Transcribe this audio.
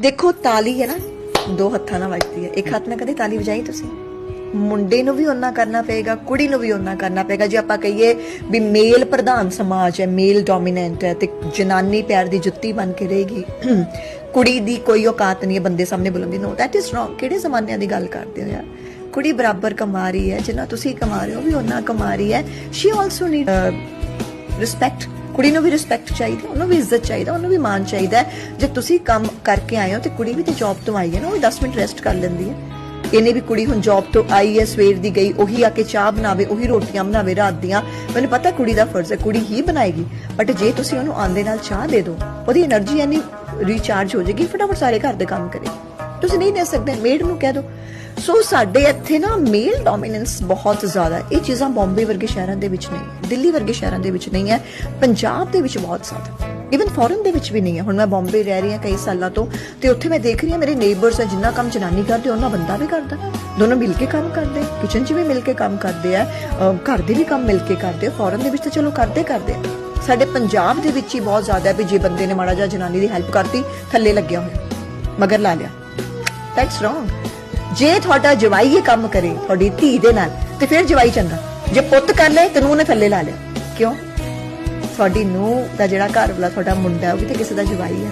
ਦੇਖੋ, ਤਾਲੀ ਹੈ ਨਾ, ਦੋ ਹੱਥਾਂ ਨਾਲ ਵੱਜਦੀ ਹੈ। ਇੱਕ ਹੱਥ ਨਾਲ ਕਦੇ ਤਾਲੀ ਵਜਾਈ ਤੁਸੀਂ? ਮੁੰਡੇ ਨੂੰ ਵੀ ਓਨਾ ਕਰਨਾ ਪਏਗਾ, ਕੁੜੀ ਨੂੰ ਵੀ ਓਨਾ ਕਰਨਾ ਪਏਗਾ। ਜੇ ਆਪਾਂ ਕਹੀਏ ਵੀ ਮੇਲ ਪ੍ਰਧਾਨ ਸਮਾਜ ਹੈ, ਮੇਲ ਡੋਮੀਨੈਂਟ ਹੈ, ਤੇ ਜਨਾਨੀ ਪਿਆਰ ਦੀ ਜੁੱਤੀ ਬਣ ਕੇ ਰਹੇਗੀ, ਕੁੜੀ ਦੀ ਕੋਈ ਔਕਾਤ ਨਹੀਂ ਹੈ, ਬੰਦੇ ਸਾਹਮਣੇ ਬੁਲੰਦੀ ਨੋ ਦੈਟ ਇਜ਼ ਰੋਂਗ ਕਿਹੜੇ ਜ਼ਮਾਨਿਆਂ ਦੀ ਗੱਲ ਕਰਦੇ ਹੋ ਯਾਰ? ਕੁੜੀ ਬਰਾਬਰ ਕਮਾ ਰਹੀ ਹੈ, ਜਿੰਨਾ ਤੁਸੀਂ ਕਮਾ ਰਹੇ ਹੋ ਵੀ ਓਨਾ ਕਮਾ ਰਹੀ ਹੈ। ਸ਼ੀ ਆਲਸੋ ਨੀਡ ਰਿਸਪੈਕਟ ਕੁੜੀ ਨੂੰ ਵੀ ਰਿਸਪੈਕਟ ਚਾਹੀਦਾ, ਉਹਨੂੰ ਵੀ ਇੱਜ਼ਤ ਚਾਹੀਦਾ, ਉਹਨੂੰ ਵੀ ਮਾਣ ਚਾਹੀਦਾ ਜੇ ਤੁਸੀਂ ਕੰਮ ਕਰਕੇ ਆਏ ਹੋ ਤੇ ਕੁੜੀ ਵੀ ਤੇ ਜੌਬ ਤੋਂ ਆਈ ਹੈ ਨਾ, ਉਹ 10 ਮਿੰਟ ਰੈਸਟ ਕਰ ਲੈਂਦੀ ਹੈ। ਇਹਨੇ ਵੀ ਕੁੜੀ ਹੁਣ ਜੌਬ ਤੋਂ ਆਈ ਹੈ, ਸਵੇਰ ਦੀ ਗਈ, ਉਹੀ ਆ ਕੇ ਚਾਹ ਬਣਾਵੇ, ਉਹੀ ਰੋਟੀਆਂ ਬਣਾਵੇ ਰਾਤ ਦੀਆਂ। ਮੈਨੂੰ ਪਤਾ ਕੁੜੀ ਦਾ ਫਰਜ਼ ਹੈ, ਕੁੜੀ ਹੀ ਬਣਾਏਗੀ। ਬਟ ਜੇ ਤੁਸੀਂ ਉਹਨੂੰ ਆਂਦੇ ਨਾਲ ਚਾਹ ਦੇ ਦਿਓ, ਉਹਦੀ એનર્ਜੀ ਇੰਨੀ ਰੀਚਾਰਜ ਹੋ ਜਾਏਗੀ, ਫਟਾਫਟ ਸਾਰੇ ਘਰ ਦੇ ਕੰਮ ਕਰੇਗੀ ਤੁਸੀਂ ਨਹੀਂ ਦੇ ਸਕਦੇ ਮੇਡ ਨੂੰ ਕਹਿ ਦਿਓ। ਸੋ ਸਾਡੇ ਇੱਥੇ ਨਾ ਮੇਲ ਡੋਮੀਨੈਂਸ ਬਹੁਤ ਜ਼ਿਆਦਾ ਇਹ ਚੀਜ਼ਾਂ ਬੰਬੇ ਵਰਗੇ ਸ਼ਹਿਰਾਂ ਦੇ ਵਿੱਚ ਨਹੀਂ ਦਿੱਲੀ ਵਰਗੇ ਸ਼ਹਿਰਾਂ ਦੇ ਵਿੱਚ ਨਹੀਂ ਹੈ, ਪੰਜਾਬ ਦੇ ਵਿੱਚ ਬਹੁਤ ਜ਼ਿਆਦਾ ਇਵਨ ਫੋਰਨ ਦੇ ਵਿੱਚ ਵੀ ਨਹੀਂ ਹੈ। ਹੁਣ ਮੈਂ ਬੰਬੇ ਰਹਿ ਰਹੀ ਹਾਂ ਕਈ ਸਾਲਾਂ ਤੋਂ ਤੇ ਉੱਥੇ ਮੈਂ ਦੇਖ ਰਹੀ ਹਾਂ ਮੇਰੇ ਨੇਬਰਸ ਹੈ, ਜਿੰਨਾ ਕੰਮ ਜਨਾਨੀ ਕਰਦੇ, ਉਹਨਾਂ ਬੰਦਾ ਵੀ ਕਰਦਾ। ਦੋਨੋਂ ਮਿਲ ਕੇ ਕੰਮ ਕਰਦੇ ਕਿਚਨ 'ਚ ਵੀ ਮਿਲ ਕੇ ਕੰਮ ਕਰਦੇ ਆ ਘਰ ਦੇ ਵੀ ਕੰਮ ਮਿਲ ਕੇ ਕਰਦੇ ਫੋਰਨ ਦੇ ਵਿੱਚ ਤਾਂ ਚਲੋ ਕਰਦੇ ਕਰਦੇ ਆ। ਸਾਡੇ ਪੰਜਾਬ ਦੇ ਵਿੱਚ ਹੀ ਬਹੁਤ ਜ਼ਿਆਦਾ ਹੈ ਵੀ ਜੇ ਬੰਦੇ ਨੇ ਮਾੜਾ ਜਿਹਾ ਜਨਾਨੀ ਦੀ ਹੈਲਪ ਕਰਤੀ, ਥੱਲੇ ਲੱਗਿਆ ਹੋਇਆ, ਮਗਰ ਲਾ ਲਿਆ। ਦੈਟਸ ਰੋਂਗ ਜੇ ਤੁਹਾਡਾ ਜਵਾਈ ਇਹ ਕੰਮ ਕਰੇ, ਤੁਹਾਡੀ ਧੀ ਦੇ ਨਾਲ, ਤੇ ਫਿਰ ਜਵਾਈ ਚੰਗਾ। ਜੇ ਪੁੱਤ ਕਰ ਲੈ ਤੇ ਨੂੰ ਨੇ ਥੱਲੇ ਲਾ ਲਿਆ। ਕਿਉਂ? ਤੁਹਾਡੀ ਨੂੰਹ ਦਾ ਜਿਹੜਾ ਘਰ ਵਾਲਾ, ਤੁਹਾਡਾ ਮੁੰਡਾ, ਉਹ ਵੀ ਤੇ ਕਿਸੇ ਦਾ ਜਵਾਈ ਹੈ